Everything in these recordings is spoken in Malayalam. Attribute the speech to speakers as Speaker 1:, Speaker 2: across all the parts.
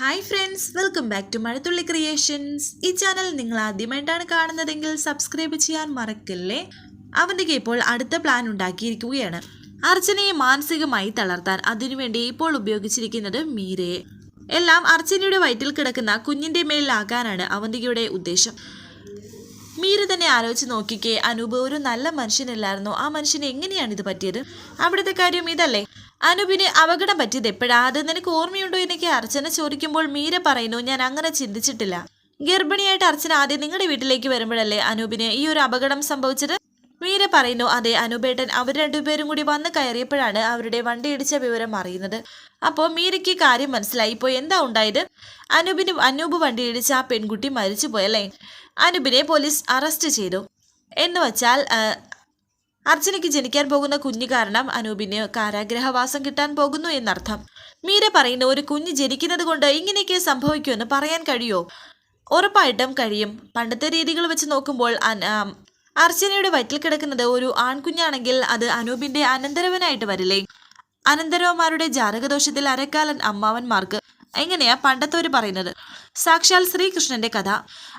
Speaker 1: Hi friends welcome back to Mazhathulli creations ഈ ചാനൽ നിങ്ങൾ ആദ്യമായിട്ടാണ് കാണുന്നതെങ്കിൽ സബ്സ്ക്രൈബ് ചെയ്യാൻ മറക്കല്ലേ? അവന്റെ ഇപ്പോൾ അടുത്ത പ്ലാൻ ഉണ്ടാക്കിയിരിക്കുകയാണ്. അർച്ചനയെ മാനസികമായി തളർത്താൻ അതിനുവേണ്ടി ഇപ്പോൾ ഉപയോഗിച്ചിരിക്കുന്നത് മീരയെ. എല്ലാം അർച്ചനയുടെ വയറ്റിൽ കിടക്കുന്ന കുഞ്ഞിന്റെ മേലിലാകാനാണ് അവന്തികയുടെ ഉദ്ദേശം. മീര തന്നെ ആലോചിച്ച് നോക്കിക്കേ അനൂപ് ഒരു നല്ല മനുഷ്യനല്ലായിരുന്നു. ആ മനുഷ്യന് എങ്ങനെയാണ് ഇത് പറ്റിയത്? അവിടുത്തെ കാര്യം ഇതല്ലേ? അനൂപിന് അപകടം പറ്റിയത് എപ്പോഴാ? അത് നിനക്ക് ഓർമ്മയുണ്ടോ എനിക്ക് അർച്ചന ചോദിക്കുമ്പോൾ മീര പറയുന്നു ഞാൻ അങ്ങനെ ചിന്തിച്ചിട്ടില്ല. ഗർഭിണിയായിട്ട് അർച്ചന ആദ്യം നിങ്ങളുടെ വീട്ടിലേക്ക് വരുമ്പോഴല്ലേ അനൂപിന് ഈ ഒരു അപകടം സംഭവിച്ചത്? മീര പറയുന്നു അതെ അനുപേട്ടൻ അവർ രണ്ടുപേരും കൂടി വന്ന് കയറിയപ്പോഴാണ് അവരുടെ വണ്ടി ഇടിച്ച വിവരം അറിയുന്നത്. അപ്പോൾ മീരയ്ക്ക് കാര്യം മനസ്സിലായി. ഇപ്പോൾ എന്താ ഉണ്ടായത്? അനൂപിന് അനൂപ് വണ്ടി ഇടിച്ച ആ പെൺകുട്ടി മരിച്ചു പോയല്ലേ അനൂപിനെ പോലീസ് അറസ്റ്റ് ചെയ്തു. എന്ന് വച്ചാൽ അർച്ചനയ്ക്ക് ജനിക്കാൻ പോകുന്ന കുഞ്ഞു കാരണം അനൂപിന് കാരാഗ്രഹവാസം കിട്ടാൻ പോകുന്നു എന്നർത്ഥം. മീര പറയുന്നു ഒരു കുഞ്ഞ് ജനിക്കുന്നത് കൊണ്ട് ഇങ്ങനെയൊക്കെ സംഭവിക്കുമെന്ന് പറയാൻ കഴിയോ? ഉറപ്പായിട്ടും കഴിയും. പണ്ടത്തെ രീതികൾ വെച്ച് നോക്കുമ്പോൾ അർച്ചനയുടെ വയറ്റിൽ കിടക്കുന്നത് ഒരു ആൺകുഞ്ഞാണെങ്കിൽ അത് അനൂപിന്റെ അനന്തരവനായിട്ട് വരില്ലേ? അനന്തരവന്മാരുടെ ജാതകദോഷത്തിൽ അരക്കാലൻ അമ്മാവന്മാർക്ക് എങ്ങനെയാ പണ്ടത്തോര് പറയുന്നത്? സാക്ഷാൽ ശ്രീകൃഷ്ണന്റെ കഥ.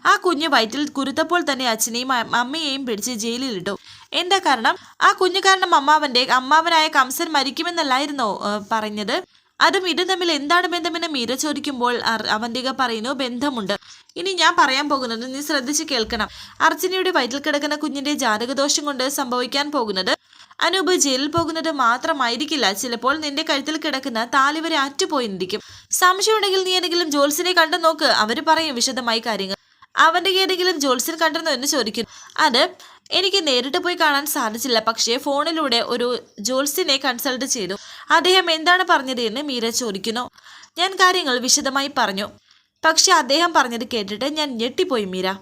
Speaker 1: ആ കുഞ്ഞ് വയറ്റിൽ കുരുത്തപ്പോൾ തന്നെ അച്ഛനെയും അമ്മയെയും പിടിച്ച് ജയിലിലിട്ടു. എന്താ കാരണം? ആ കുഞ്ഞു കാരണം അമ്മാവന്റെ അമ്മാവനായ കംസൻ മരിക്കുമെന്നല്ലായിരുന്നോ പറഞ്ഞത്? അതും ഇതും തമ്മിൽ എന്താണ് ബന്ധമെന്ന് മീര ചോദിക്കുമ്പോൾ അവന്തിക പറയുന്നു ബന്ധമുണ്ട്. ഇനി ഞാൻ പറയാൻ പോകുന്നത് നീ ശ്രദ്ധിച്ച് കേൾക്കണം. അർച്ചനയുടെ വയറ്റിൽ കിടക്കുന്ന കുഞ്ഞിന്റെ ജാതകദോഷം കൊണ്ട് സംഭവിക്കാൻ പോകുന്നത് അനൂപ് ജയിലിൽ പോകുന്നത് മാത്രമായിരിക്കില്ല. ചിലപ്പോൾ നിന്റെ കഴുത്തിൽ കിടക്കുന്ന താലി വരെ അറ്റുപോയിരിക്കും. സംശയമുണ്ടെങ്കിൽ നീ ഏതെങ്കിലും ജോത്സിനെ കണ്ടു നോക്ക്. അവർ പറയും വിശദമായി കാര്യങ്ങൾ. അവന്റെ ഏതെങ്കിലും ജോത്സ്യൻ കണ്ടെന്നോ എന്ന് ചോദിക്കുന്നു. അത് എനിക്ക് നേരിട്ട് പോയി കാണാൻ സാധിച്ചില്ല. പക്ഷേ ഫോണിലൂടെ ഒരു ജോൽസിനെ കൺസൾട്ട് ചെയ്തു. അദ്ദേഹം എന്താണ് പറഞ്ഞത് എന്ന് മീര ചോദിക്കുന്നു. ഞാൻ കാര്യങ്ങൾ വിശദമായി പറഞ്ഞു. പക്ഷെ അദ്ദേഹം പറഞ്ഞത് കേട്ടിട്ട് ഞാൻ ഞെട്ടിപ്പോയി മീര.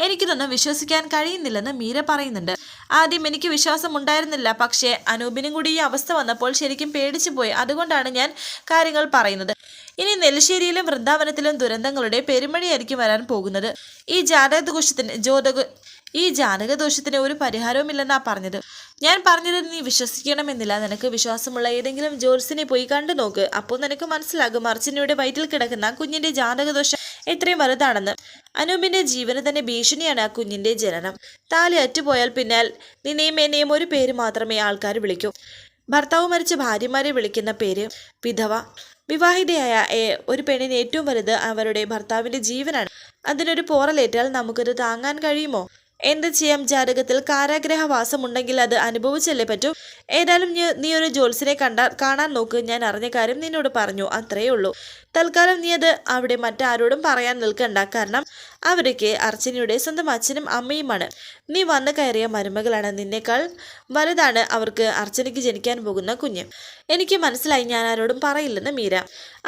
Speaker 1: എനിക്കിതൊന്നും വിശ്വസിക്കാൻ കഴിയുന്നില്ലെന്ന് മീര പറയുന്നുണ്ട്. ആദ്യം എനിക്ക് വിശ്വാസം ഉണ്ടായിരുന്നില്ല പക്ഷേ അനൂപിനും കൂടി ഈ അവസ്ഥ വന്നപ്പോൾ ശരിക്കും പേടിച്ചു പോയി. അതുകൊണ്ടാണ് ഞാൻ കാര്യങ്ങൾ പറയുന്നത്. ഇനി നെൽശ്ശേരിയിലും വൃന്ദാവനത്തിലും ദുരന്തങ്ങളുടെ പെരുമഴയായിരിക്കും വരാൻ പോകുന്നത്. ഈ ജാതകദോഷത്തിന് ജ്യോതക ഈ ജാതകദോഷത്തിന് ഒരു പരിഹാരവുമില്ലെന്നാ പറഞ്ഞത്. ഞാൻ പറഞ്ഞത് നീ വിശ്വസിക്കണമെന്നില്ല. നിനക്ക് വിശ്വാസമുള്ള ഏതെങ്കിലും ജോൽസിനെ പോയി കണ്ടു നോക്ക്. അപ്പോൾ നിനക്ക് മനസ്സിലാകും അർച്ചനയുടെ വയറ്റിൽ കിടക്കുന്ന കുഞ്ഞിന്റെ ജാതകദോഷം എത്രയും വലുതാണെന്ന്. അനൂപിന്റെ ജീവന് തന്നെ ഭീഷണിയാണ് ആ കുഞ്ഞിന്റെ ജനനം. താലി അറ്റുപോയാൽ പിന്നാൽ നിന്നെയും എന്നെയും ഒരു പേര് മാത്രമേ ആൾക്കാർ വിളിക്കൂ. ഭർത്താവ് മരിച്ച ഭാര്യമാരെ വിളിക്കുന്ന പേര് വിധവ. വിവാഹിതയായ ഒരു പെണ്ണിന് ഏറ്റവും വലുത് അവരുടെ ഭർത്താവിന്റെ ജീവനാണ്. അതിനൊരു പോറലേറ്റാൽ നമുക്കത് താങ്ങാൻ കഴിയുമോ? എന്ത് ചെയ്യാം? ജാതകത്തിൽ കാരാഗ്രഹവാസം ഉണ്ടെങ്കിൽ അത് അനുഭവിച്ചല്ലേ പറ്റൂ? ഏതായാലും നീ ഒരു ജോൽസിനെ കണ്ടാൽ കാണാൻ നോക്ക്. ഞാൻ അറിഞ്ഞ കാര്യം നിന്നോട് പറഞ്ഞു. അത്രയേ ഉള്ളൂ. തൽക്കാലം നീ അത് അവിടെ മറ്റാരോടും പറയാൻ നിൽക്കണ്ട. കാരണം അവരൊക്കെ അർച്ചനയുടെ സ്വന്തം അച്ഛനും അമ്മയുമാണ്. നീ വന്നു കയറിയ മരുമകളാണ് നിന്നേക്കാൾ വലുതാണ് അവർക്ക് അർച്ചനയ്ക്ക് ജനിക്കാൻ പോകുന്ന കുഞ്ഞ്. എനിക്ക് മനസ്സിലായി ഞാൻ ആരോടും പറയില്ലെന്ന് മീര.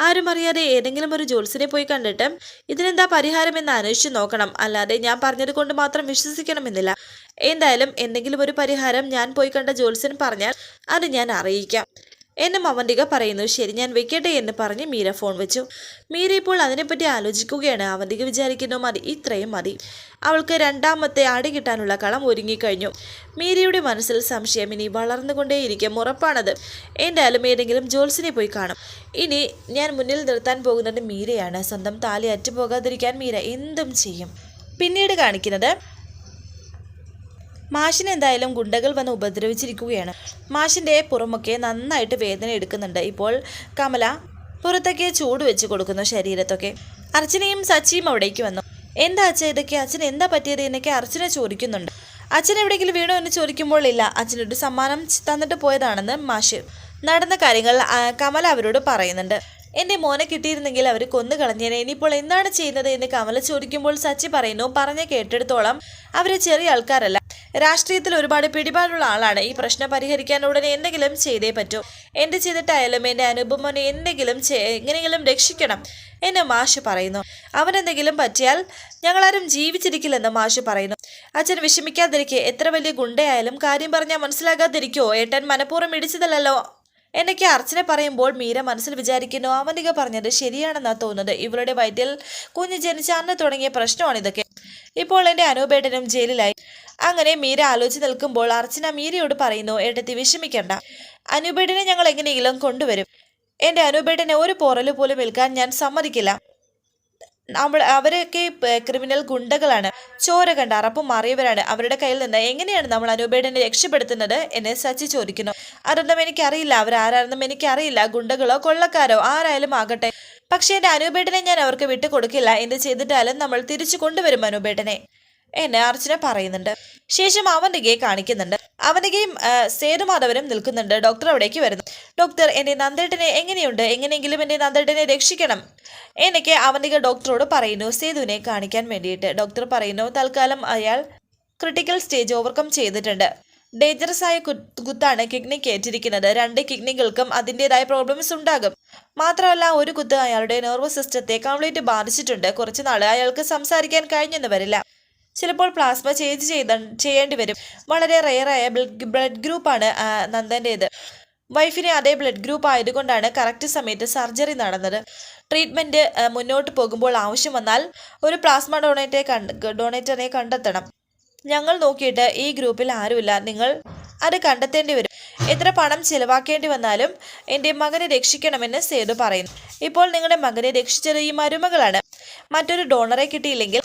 Speaker 1: ആരും അറിയാതെ ഏതെങ്കിലും ഒരു ജോത്സ്യനെ പോയി കണ്ടിട്ട് ഇതിനെന്താ പരിഹാരം എന്ന് അന്വേഷിച്ച് നോക്കണം. അല്ലാതെ ഞാൻ പറഞ്ഞത് കൊണ്ട് മാത്രം വിശ്വസിക്കണമെന്നില്ല. എന്തായാലും എന്തെങ്കിലും ഒരു പരിഹാരം ഞാൻ പോയി കണ്ട ജോത്സ്യൻ പറഞ്ഞാൽ അത് ഞാൻ അറിയിക്കാം. എന്നും അവന്തിക പറയുന്നു. ശരി ഞാൻ വെക്കട്ടെ എന്ന് പറഞ്ഞ് മീര ഫോൺ വെച്ചു. മീര ഇപ്പോൾ അതിനെപ്പറ്റി ആലോചിക്കുകയാണ്. അവന്തിക വിചാരിക്കുന്നു മതി ഇത്രയും മതി. അവൾക്ക് രണ്ടാമത്തെ ആടി കിട്ടാനുള്ള കളം ഒരുങ്ങിക്കഴിഞ്ഞു. മീരയുടെ മനസ്സിൽ സംശയം ഇനി വളർന്നുകൊണ്ടേയിരിക്കും. ഉറപ്പാണത്. എന്തായാലും ഏതെങ്കിലും ജോൽസിനെ പോയി കാണും. ഇനി ഞാൻ മുന്നിൽ നിർത്താൻ പോകുന്നത് മീരയാണ്. സ്വന്തം താലി അറ്റുപോകാതിരിക്കാൻ മീര എന്തും ചെയ്യും. പിന്നീട് കാണിക്കുന്നത് മാഷിന് എന്തായാലും ഗുണ്ടകൾ വന്ന് ഉപദ്രവിച്ചിരിക്കുകയാണ്. മാഷിന്റെ പുറമൊക്കെ നന്നായിട്ട് വേദന എടുക്കുന്നുണ്ട്. ഇപ്പോൾ കമല പുറത്തൊക്കെ ചൂട് വെച്ച് കൊടുക്കുന്നു ശരീരത്തൊക്കെ. അർച്ചനയും സച്ചിയും അവിടേക്ക് വന്നു. എന്താ അച്ഛ ഇതൊക്കെ? അച്ഛൻ എന്താ പറ്റിയത്? എന്നൊക്കെ അർച്ചന ചോദിക്കുന്നുണ്ട്. അച്ഛൻ എവിടെയെങ്കിലും വീണോ എന്ന് ചോദിക്കുമ്പോൾ ഇല്ല. അച്ഛനൊരു സമ്മാനം തന്നിട്ട് പോയതാണെന്ന് മാഷ് നടന്ന കാര്യങ്ങൾ കമല അവരോട് പറയുന്നുണ്ട്. എന്റെ മോനെ കിട്ടിയിരുന്നെങ്കിൽ അവർ കൊന്നു കളഞ്ഞേനെ. ഇനിയിപ്പോൾ എന്താണ് ചെയ്യുന്നത്? എന്ന് കമല ചോദിക്കുമ്പോൾ സച്ചി പറയുന്നു പറഞ്ഞ കേട്ടെടുത്തോളം. അവർ ചെറിയ ആൾക്കാരല്ല. രാഷ്ട്രീയത്തിൽ ഒരുപാട് പിടിപാടുള്ള ആളാണ്. ഈ പ്രശ്നം പരിഹരിക്കാൻ ഉടനെ എന്തെങ്കിലും ചെയ്തേ പറ്റൂ. എന്ത് ചെയ്തിട്ടായാലും എന്റെ അനുപമനെ എന്തെങ്കിലും എങ്ങനെയെങ്കിലും രക്ഷിക്കണം എന്ന് മാഷ് പറയുന്നു. അവനെന്തെങ്കിലും പറ്റിയാൽ ഞങ്ങളാരും ജീവിച്ചിരിക്കില്ലെന്ന് മാഷ് പറയുന്നു. അച്ഛൻ വിഷമിക്കാതിരിക്കെ എത്ര വലിയ ഗുണ്ടയായാലും കാര്യം പറഞ്ഞാൽ മനസ്സിലാകാതിരിക്കോ? ഏട്ടൻ മനഃപൂർവം ഇടിച്ചതല്ലോ എന്നൊക്കെ അർച്ചന പറയുമ്പോൾ മീര മനസ്സിൽ വിചാരിക്കുന്നു അവനിക പറഞ്ഞത് ശരിയാണെന്നാണ് തോന്നുന്നത്. ഇവരുടെ വയറ്റിൽ കുഞ്ഞ് ജനിച്ച അന്ന് തുടങ്ങിയ പ്രശ്നമാണ് ഇതൊക്കെ ഇപ്പോൾ എന്റെ അനൂപേട്ടനും ജയിലിലായി. അങ്ങനെ മീര ആലോചിച്ച് നിൽക്കുമ്പോൾ അർച്ചന മീരയോട് പറയുന്നു ഏട്ടത്തി വിഷമിക്കണ്ട. അനൂപേട്ടനെ ഞങ്ങൾ എങ്ങനെയെങ്കിലും കൊണ്ടുവരും. എന്റെ അനൂപേട്ടനെ ഒരു പോറൽ പോലും വിൽക്കാൻ ഞാൻ സമ്മതിക്കില്ല. അവൾ അവരൊക്കെ ക്രിമിനൽ ഗുണ്ടകളാണ്. ചോര കണ്ട് അറപ്പ് മാറിയവരാണ് അവരുടെ കയ്യിൽ നിന്ന്. എങ്ങനെയാണ് നമ്മൾ അനൂപേടനെ രക്ഷപ്പെടുത്തുന്നത് എന്നെ സച്ചി ചോദിക്കുന്നു. അതൊന്നും എനിക്കറിയില്ല. അവരാരാണെന്നും എനിക്കറിയില്ല. ഗുണ്ടകളോ കൊള്ളക്കാരോ ആരായാലും ആകട്ടെ. പക്ഷെ എന്റെ അനൂപേട്ടനെ ഞാൻ അവർക്ക് വിട്ടുകൊടുക്കില്ല എന്ത് ചെയ്തിട്ടാലും നമ്മൾ തിരിച്ചു കൊണ്ടുവരും അനൂപേട്ടനെ എന്നെ അർച്ചന പറയുന്നുണ്ട്. ശേഷം അവന്തികയെ കാണിക്കുന്നുണ്ട്. അവന്തികയും ആ, സേതുമാധവനും നിൽക്കുന്നുണ്ട്. ഡോക്ടർ അവിടേക്ക് വരുന്നു. ഡോക്ടർ എന്റെ നന്ദേട്ടനെ എങ്ങനെയുണ്ട്? എങ്ങനെയെങ്കിലും എന്റെ നന്ദേട്ടനെ രക്ഷിക്കണം. എന്നൊക്കെ അവനിക ഡോക്ടറോട് പറയുന്നു. സേതുവിനെ കാണിക്കാൻ വേണ്ടിയിട്ട് ഡോക്ടർ പറയുന്നു തൽക്കാലം അയാൾ ക്രിട്ടിക്കൽ സ്റ്റേജ് ഓവർകം ചെയ്തിട്ടുണ്ട്. ഡേഞ്ചറസ് ആയ കുത്താണ് കിഡ്നിക്ക് ഏറ്റിരിക്കുന്നത് രണ്ട് കിഡ്നികൾക്കും അതിന്റെതായ പ്രോബ്ലംസ് ഉണ്ടാകും. മാത്രമല്ല ഒരു കുത്ത് അയാളുടെ നെർവസ് സിസ്റ്റത്തെ കംപ്ലീറ്റ് ബാധിച്ചിട്ടുണ്ട്. കുറച്ച് നാൾ അയാൾക്ക് സംസാരിക്കാൻ കഴിഞ്ഞെന്ന് വരില്ല. ചിലപ്പോൾ പ്ലാസ്മ ചേഞ്ച് ചെയ്ത ചെയ്യേണ്ടി വരും. വളരെ റെയറായ ബ്ലഡ് ബ്ലഡ് ഗ്രൂപ്പാണ് നന്ദന്റേത് വൈഫിനെ അതേ ബ്ലഡ് ഗ്രൂപ്പ് ആയതുകൊണ്ടാണ് കറക്റ്റ് സമയത്ത് സർജറി നടന്നത്. ട്രീറ്റ്മെന്റ് മുന്നോട്ട് പോകുമ്പോൾ ആവശ്യം വന്നാൽ ഒരു പ്ലാസ്മ ഡൊണേറ്റെ കണ്ട് ഡൊണേറ്ററിനെ കണ്ടെത്തണം. ഞങ്ങൾ നോക്കിയിട്ട് ഈ ഗ്രൂപ്പിൽ ആരുമില്ല. നിങ്ങൾ അത് കണ്ടെത്തേണ്ടി വരും. എത്ര പണം ചിലവാക്കേണ്ടി വന്നാലും എന്റെ മകനെ രക്ഷിക്കണമെന്ന് സേതു പറയുന്നു. ഇപ്പോൾ നിങ്ങളുടെ മകനെ രക്ഷിച്ചത് ഈ മരുമകളാണ്. മറ്റൊരു ഡോണറെ കിട്ടിയില്ലെങ്കിൽ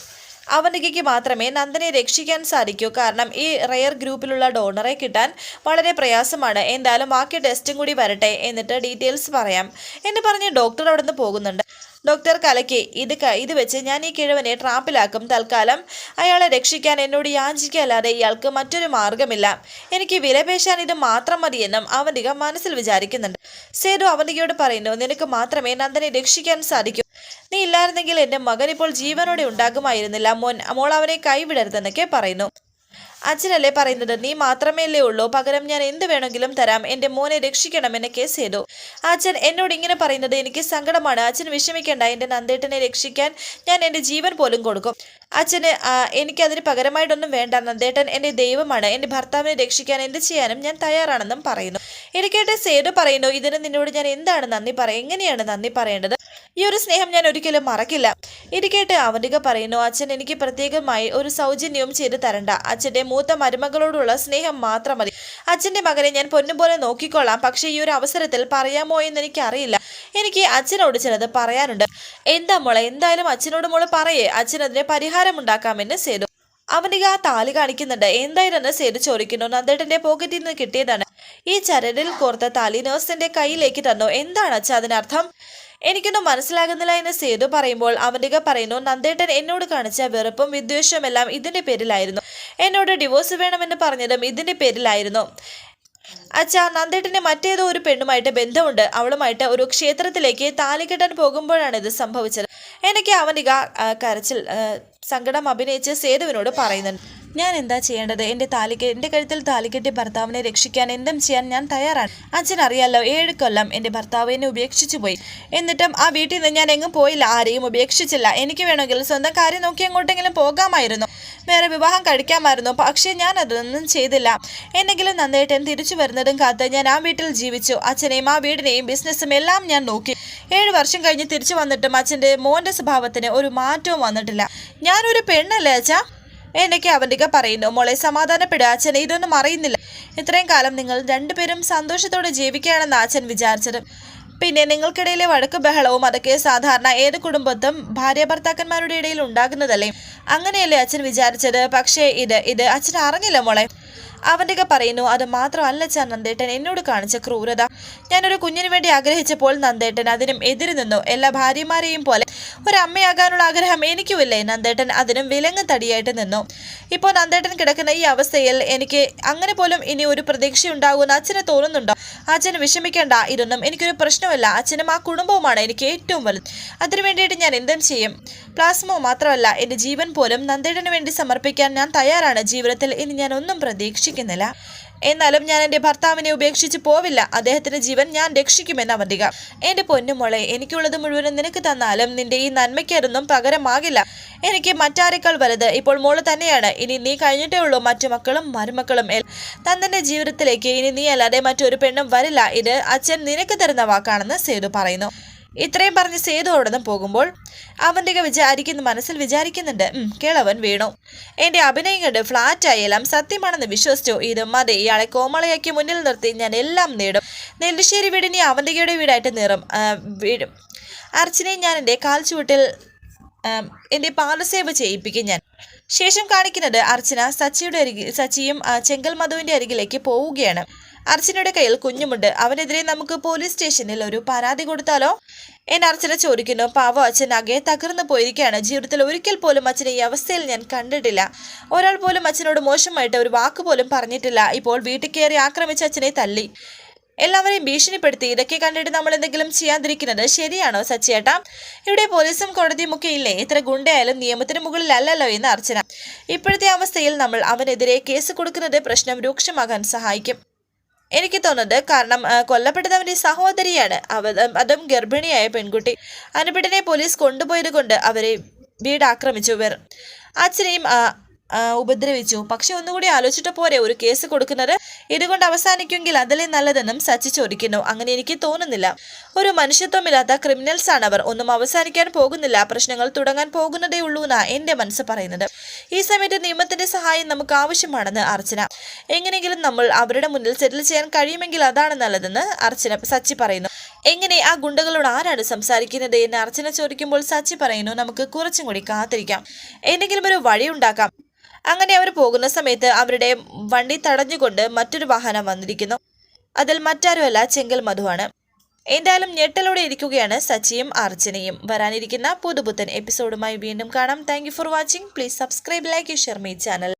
Speaker 1: അവനികയ്ക്ക് മാത്രമേ നന്ദനെ രക്ഷിക്കാൻ സാധിക്കൂ. കാരണം ഈ റെയർ ഗ്രൂപ്പിലുള്ള ഡോണറെ കിട്ടാൻ വളരെ പ്രയാസമാണ്. എന്തായാലും ബാക്കി ടെസ്റ്റും കൂടി വരട്ടെ എന്നിട്ട് ഡീറ്റെയിൽസ് പറയാം. എന്ന് പറഞ്ഞ് ഡോക്ടർ അവിടെ പോകുന്നുണ്ട്. ഡോക്ടർ കലക്കി ഇത് ഇത് വെച്ച് ഞാൻ ഈ കിഴവനെ ട്രാപ്പിലാക്കും തൽക്കാലം അയാളെ രക്ഷിക്കാൻ എന്നോട് യാചിക്കല്ലാതെ ഇയാൾക്ക് മറ്റൊരു മാർഗമില്ല. എനിക്ക് വിലപേശാൻ ഇത് മാത്രം മതിയെന്നും അവന്തിക മനസ്സിൽ വിചാരിക്കുന്നുണ്ട്. സേതു അവന്തികയോട് പറയുന്നു നിനക്ക് മാത്രമേ നന്ദനെ രക്ഷിക്കാൻ സാധിക്കൂ. നീ ഇല്ലായിരുന്നെങ്കിൽ എന്റെ മകൻ ഇപ്പോൾ ജീവനോടെ ഉണ്ടാകുമായിരുന്നില്ല. മോൻ മോൾ അവനെ കൈവിടരുതെന്നൊക്കെ പറയുന്നു. അച്ഛനല്ലേ പറയുന്നത്? നീ മാത്രമേല്ലേ ഉള്ളൂ. പകരം ഞാൻ എന്ത് വേണമെങ്കിലും തരാം. എന്റെ മോനെ രക്ഷിക്കണമെന്ന് കേസ് ചെയ്തു. അച്ഛൻ എന്നോട് ഇങ്ങനെ പറയുന്നത് എനിക്ക് സങ്കടമാണ്. അച്ഛൻ വിഷമിക്കേണ്ട. എന്റെ നന്ദേട്ടനെ രക്ഷിക്കാൻ ഞാൻ എന്റെ ജീവൻ പോലും കൊടുക്കും. അച്ഛന് എനിക്കതിന് പകരമായിട്ടൊന്നും വേണ്ട. നന്ദേട്ടൻ എന്റെ ദൈവമാണ്. എന്റെ ഭർത്താവിനെ രക്ഷിക്കാൻ എന്ത് ചെയ്യാനും ഞാൻ തയ്യാറാണെന്നും പറയുന്നു. എനിക്കേട്ട് സേതു പറയുന്നു ഇതിന് നിന്നോട് ഞാൻ എന്താണ് നന്ദി പറ? എങ്ങനെയാണ് നന്ദി പറയേണ്ടത്? ഈ ഒരു സ്നേഹം ഞാൻ ഒരിക്കലും മറക്കില്ല. ഇരിക്കട്ടെ കേട്ട് അവന്തിക പറയുന്നു അച്ഛൻ എനിക്ക് പ്രത്യേകമായി ഒരു സൗജന്യവും ചെയ്തു തരണ്ട. അച്ഛന്റെ മൂത്ത മരുമകളോടുള്ള സ്നേഹം മാത്രം മതി. അച്ഛന്റെ മകനെ ഞാൻ പൊന്നുപോലെ നോക്കിക്കൊള്ളാം. പക്ഷേ ഈ ഒരു അവസരത്തിൽ പറയാമോ എന്ന് എനിക്ക് അറിയില്ല എനിക്ക് അച്ഛനോട് ചിലത് പറയാനുണ്ട്. എന്താ മോളെ എന്തായാലും അച്ഛനോട് മോൾ പറയേ. അച്ഛൻ അതിന് പരിഹാരമുണ്ടാക്കാമെന്ന് സേതു. അവനിക ആ താലി കാണിക്കുന്നുണ്ട്. എന്തായിരുന്നു സേതു ചോദിക്കുന്നു. നന്ദേട്ടന്റെ പോക്കറ്റിൽ നിന്ന് കിട്ടിയതാണ്. ഈ ചരടിൽ കോർത്ത താലി നേഴ്സിന്റെ കയ്യിലേക്ക് തന്നു. എന്താണ് അച്ഛൻ അതിനർത്ഥം? എനിക്കൊന്നും മനസ്സിലാകുന്നില്ല എന്ന് സേതു പറയുമ്പോൾ അവന്തിക പറയുന്നു നന്ദേട്ടൻ എന്നോട് കാണിച്ച വെറുപ്പും വിദ്വേഷവും എല്ലാം ഇതിന്റെ പേരിലായിരുന്നു. എന്നോട് ഡിവോഴ്സ് വേണമെന്ന് പറഞ്ഞതും ഇതിന്റെ പേരിലായിരുന്നു. അച്ഛാ നന്ദേട്ടന് മറ്റേതോ ഒരു പെണ്ണുമായിട്ട് ബന്ധമുണ്ട്. അവളുമായിട്ട് ഒരു ക്ഷേത്രത്തിലേക്ക് താലി കെട്ടാൻ പോകുമ്പോഴാണ് ഇത് സംഭവിച്ചത്. എനിക്ക് അവനിക കരച്ചിൽ സങ്കടം അഭിനയിച്ച് സേതുവിനോട് പറയുന്നുണ്ട്. ഞാൻ എന്താ ചെയ്യേണ്ടത്? എന്റെ താലിക്ക് എന്റെ കഴുത്തിൽ താലിക്കെട്ടി ഭർത്താവിനെ രക്ഷിക്കാൻ എന്തും ചെയ്യാൻ ഞാൻ തയ്യാറാണ്. അച്ഛൻ അറിയാലോ ഏഴ് കൊല്ലം എന്റെ ഭർത്താവ് എന്നെ ഉപേക്ഷിച്ചു പോയി. എന്നിട്ടും ആ വീട്ടിൽ നിന്ന് ഞാൻ എങ്ങും പോയില്ല ആരെയും ഉപേക്ഷിച്ചില്ല. എനിക്ക് വേണമെങ്കിൽ സ്വന്തം കാര്യം നോക്കി എങ്ങോട്ടെങ്കിലും പോകാമായിരുന്നു. വേറെ വിവാഹം കഴിക്കാമായിരുന്നു പക്ഷേ ഞാൻ അതൊന്നും ചെയ്തില്ല. എന്നെങ്കിലും നന്ദേട്ടൻ തിരിച്ചു വരുന്നതും കാത്ത് ഞാൻ ആ വീട്ടിൽ ജീവിച്ചു. അച്ഛനെയും ആ വീടിനെയും ബിസിനസ്സും എല്ലാം ഞാൻ നോക്കി. ഏഴ് വർഷം കഴിഞ്ഞ് തിരിച്ചു വന്നിട്ടും അച്ഛന്റെ മോന്റെ സ്വഭാവത്തിന് ഒരു മാറ്റവും വന്നിട്ടില്ല. ഞാനൊരു പെണ്ണല്ലേ അച്ഛാ? എനിക്ക് അവന്തിക പറയുന്നു. മോളെ സമാധാനപ്പെടുക അച്ഛൻ ഇതൊന്നും അറിയുന്നില്ല. ഇത്രയും കാലം നിങ്ങൾ രണ്ടുപേരും സന്തോഷത്തോടെ ജീവിക്കുകയാണെന്ന് അച്ഛൻ വിചാരിച്ചത്. പിന്നെ നിങ്ങൾക്കിടയിലെ വഴക്ക് ബഹളവും അതൊക്കെ സാധാരണ ഏത് കുടുംബത്തും ഭാര്യ ഭർത്താക്കന്മാരുടെ ഇടയിൽ ഉണ്ടാകുന്നതല്ലേ? അങ്ങനെയല്ലേ അച്ഛൻ വിചാരിച്ചത്? പക്ഷേ ഇത് ഇത് അച്ഛൻ അറിഞ്ഞില്ല മോളെ. അവന്റെയൊക്കെ പറയുന്നു അത് മാത്രമല്ല ചാ നന്ദേട്ടൻ എന്നോട് കാണിച്ച ക്രൂരത. ഞാനൊരു കുഞ്ഞിനു വേണ്ടി ആഗ്രഹിച്ചപ്പോൾ നന്ദേട്ടൻ അതിനും എതിര് നിന്നു. എല്ലാ ഭാര്യമാരെയും പോലെ ഒരു അമ്മയാകാനുള്ള ആഗ്രഹം എനിക്കുമില്ലേ? നന്ദേട്ടൻ അതിനും വിലങ്ങ് തടിയായിട്ട് നിന്നു. ഇപ്പോൾ നന്ദേട്ടൻ കിടക്കുന്ന ഈ അവസ്ഥയിൽ എനിക്ക് അങ്ങനെ പോലും ഇനി ഒരു പ്രതീക്ഷ ഉണ്ടാകുമെന്ന് അച്ഛന് തോന്നുന്നുണ്ടോ? അച്ഛന് വിഷമിക്കേണ്ട ഇതൊന്നും എനിക്കൊരു പ്രശ്നമല്ല അച്ഛനും ആ കുടുംബവുമാണ് എനിക്ക് ഏറ്റവും വലുത്. അതിനു വേണ്ടിയിട്ട് ഞാൻ എന്തും ചെയ്യും. പ്ലാസ്മോ മാത്രമല്ല എന്റെ ജീവൻ പോലും നന്ദേട്ടന് വേണ്ടി സമർപ്പിക്കാൻ ഞാൻ തയ്യാറാണ്. ജീവിതത്തിൽ ഇനി ഞാൻ ഒന്നും പ്രതീക്ഷിക്കുന്നില്ല എന്നാലും ഞാൻ എന്റെ ഭർത്താവിനെ ഉപേക്ഷിച്ച് പോവില്ല. അദ്ദേഹത്തിന്റെ ജീവൻ ഞാൻ രക്ഷിക്കുമെന്ന് അവന്തിക എന്റെ പൊന്നുമോളെ എനിക്കുള്ളത് മുഴുവനും നിനക്ക് തന്നാലും നിന്റെ ഈ നന്മയ്ക്കൊന്നും പകരമാകില്ല. എനിക്ക് മറ്റാരെക്കാൾ വലുത് ഇപ്പോൾ മോൾ തന്നെയാണ്. ഇനി നീ കഴിഞ്ഞിട്ടേ ഉള്ളൂ മറ്റു മക്കളും മരുമക്കളും തന്റെ ജീവിതത്തിലേക്ക് ഇനി നീ അല്ലാതെ മറ്റൊരു പെണ്ണും വരില്ല. ഇത് അച്ഛൻ നിനക്ക് തരുന്ന വാക്കാണെന്ന് സേതു പറയുന്നു. ഇത്രയും പറഞ്ഞ് സേതു അവിടെ നിന്ന് പോകുമ്പോൾ അവന്റെ വിചാരിക്കുന്ന മനസ്സിൽ വിചാരിക്കുന്നുണ്ട് കേളവൻ വീണു. എന്റെ അഭിനയം കണ്ട് ഫ്ലാറ്റായി എല്ലാം സത്യമാണെന്ന് വിശ്വസിച്ചു. ഇത് മതി ഇയാളെ കോമളയാക്കി മുന്നിൽ നിർത്തി ഞാൻ എല്ലാം നേടും. നെല്ലിശ്ശേരി വീടിനെ അവന്തികയുടെ വീടായിട്ട് നിറം വീടും. അർച്ചനെ ഞാൻ എന്റെ കാൽ ചുവട്ടിൽ ആം, എന്റെ പാലസേവ ചെയ്യിപ്പിക്കും ഞാൻ. ശേഷം കാണിക്കുന്നത് അർച്ചന സച്ചിയുടെ അരികിൽ സച്ചിയും ചെങ്കൽ മധുവിന്റെ അരികിലേക്ക് പോവുകയാണ്. അർച്ചനയുടെ കയ്യിൽ കുഞ്ഞുമുണ്ട്. അവനെതിരെ നമുക്ക് പോലീസ് സ്റ്റേഷനിൽ ഒരു പരാതി കൊടുത്താലോ? എന്നെ അർച്ചന ചോദിക്കുന്നു. പാവ അച്ഛൻ അകെ തകർന്നു പോയിരിക്കുകയാണ്. ജീവിതത്തിൽ ഒരിക്കൽ പോലും അച്ഛനെ ഈ അവസ്ഥയിൽ ഞാൻ കണ്ടിട്ടില്ല. ഒരാൾ പോലും അച്ഛനോട് മോശമായിട്ട് ഒരു വാക്ക് പോലും പറഞ്ഞിട്ടില്ല. ഇപ്പോൾ വീട്ടിൽ കയറി ആക്രമിച്ച അച്ഛനെ തല്ലി. എല്ലാവരെയും ഭീഷണിപ്പെടുത്തി. ഇതൊക്കെ കണ്ടിട്ട് നമ്മൾ എന്തെങ്കിലും ചെയ്യാതിരിക്കുന്നത് ശരിയാണോ സച്ചേട്ടാ ഇവിടെ പോലീസും കോടതിയും ഒക്കെ ഇല്ലേ? ഇത്ര ഗുണ്ടയായാലും നിയമത്തിന് മുകളിലല്ലല്ലോ എന്ന് അർച്ചന. ഇപ്പോഴത്തെ അവസ്ഥയിൽ നമ്മൾ അവനെതിരെ കേസ് കൊടുക്കുന്നത് പ്രശ്നം രൂക്ഷമാകാൻ സഹായിക്കും. എനിക്ക് തോന്നുന്നത് കാരണം കൊല്ലപ്പെട്ടതവന്റെ കൊല്ലപ്പെട്ടത് സഹോദരിയാണ്. അവ അതും ഗർഭിണിയായ പെൺകുട്ടി. അനുപിടനെ പോലീസ് കൊണ്ടുപോയത് കൊണ്ട് അവരെ വീട് ആക്രമിച്ചു ഇവർ അച്ഛനെയും ഉപദ്രവിച്ചു. പക്ഷെ ഒന്നുകൂടി ആലോചിച്ചിട്ട് പോരെ ഒരു കേസ് കൊടുക്കുന്നത്. ഇതുകൊണ്ട് അവസാനിക്കുമെങ്കിൽ അതിലെ നല്ലതെന്നും സച്ചി ചോദിക്കുന്നു. അങ്ങനെ എനിക്ക് തോന്നുന്നില്ല. ഒരു മനുഷ്യത്വമില്ലാത്ത ക്രിമിനൽസ് ആണ് അവർ. ഒന്നും അവസാനിക്കാൻ പോകുന്നില്ല. പ്രശ്നങ്ങൾ തുടങ്ങാൻ പോകുന്നതേ ഉള്ളൂ എന്നാ എന്റെ മനസ്സ് പറയുന്നത്. ഈ സമയത്ത് നിയമത്തിന്റെ സഹായം നമുക്ക് ആവശ്യമാണെന്ന് അർച്ചന. എങ്ങനെയെങ്കിലും നമ്മൾ അവരുടെ മുന്നിൽ സെറ്റിൽ ചെയ്യാൻ കഴിയുമെങ്കിൽ അതാണ് നല്ലതെന്ന് അർച്ചന സച്ചി പറയുന്നു. എങ്ങനെ ആ ഗുണ്ടകളോട് ആരാണ് സംസാരിക്കുന്നത് എന്ന് അർച്ചന ചോദിക്കുമ്പോൾ സച്ചി പറയുന്നു നമുക്ക് കുറച്ചും കൂടി കാത്തിരിക്കാം. എന്തെങ്കിലും ഒരു വഴി ഉണ്ടാക്കാം. അങ്ങനെ അവർ പോകുന്ന സമയത്ത് അവരുടെ വണ്ടി തടഞ്ഞുകൊണ്ട് മറ്റൊരു വാഹനം വന്നിരിക്കുന്നു. അതിൽ മറ്റാരുമല്ല ചെങ്കൽ മധുവാണ്. എന്തായാലും ഞെട്ടലോടെ ഇരിക്കുകയാണ് സച്ചിയും അർച്ചനയും. വരാനിരിക്കുന്ന പുതുപുത്തൻ എപ്പിസോഡുമായി വീണ്ടും കാണാം. Thank for watching please subscribe like share my channel